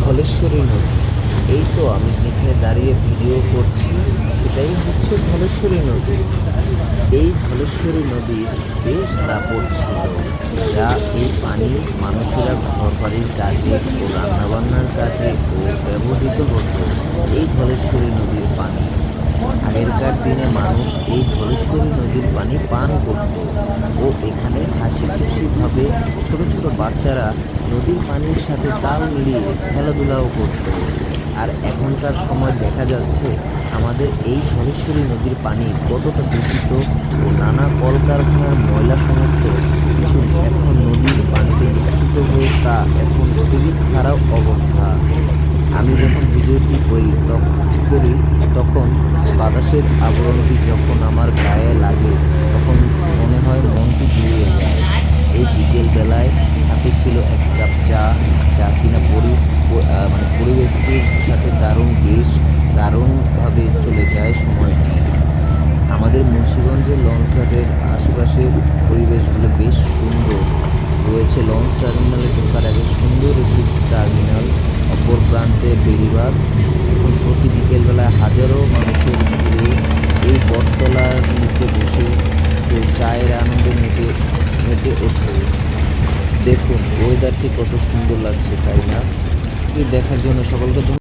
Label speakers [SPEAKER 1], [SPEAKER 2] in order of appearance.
[SPEAKER 1] ধলেশ্বরী নদী। এই তো আমি যেখানে দাঁড়িয়ে ভিডিও করছি, সেটাই হচ্ছে ধলেশ্বরী নদী। এই ধলেশ্বরী নদীর বেশ দাপট ছিল, যা এই পানি মানুষেরা ঘর বাড়ির কাজে ও রান্নাবান্নার কাজে ও ব্যবহৃত হতো। এই ধলেশ্বরী পানি আগেরকার দিনে মানুষ এই ধলেশ্বরী নদীর পানি পান করত ও এখানে হাসি খুশিভাবে ছোট ছোট বাচ্চারা নদীর পানির সাথে তাল মিলিয়ে খেলাধুলাও করত। আর এখনকার সময় দেখা যাচ্ছে আমাদের এই ধলেশ্বরী নদীর পানি কতটা দূষিত ও নানা কলকারখানার ময়লা সমস্ত কিছু এখন নদীর পানিতে মিশ্রিত হয়ে তা এখন খুবই খারাপ অবস্থা। ভিডিওটি করি করি? তখন বাতাসের আবরণটি যখন আমার গায়ে লাগে, তখন মনে হয় মনটি জুড়িয়ে যায়। এই বিকেলবেলায় হাতে ছিল এক কাপ চা চা কিনা পরিস মানে পরিবেশটির সাথে দারুণ বেশ দারুণভাবে চলে যায় সময়টি। আমাদের মুন্সিগঞ্জের লঞ্চঘাটের আশেপাশের পরিবেশগুলো বেশ সুন্দর। রয়েছে লঞ্চ টার্মিনালে ঢোকার আগে সুন্দর একটি টার্মিনাল অপর প্রান্তে বেরিবার এখন প্রতি বিকেলবেলায় হাজারো মানুষের ভিড়ে এই বটতলার নিচে বসে কেউ চায়ের আনন্দে মেতে মেতে ওঠে। দেখুন ওয়েদারটি কত সুন্দর লাগছে, তাই না? দেখার জন্য সকলকে।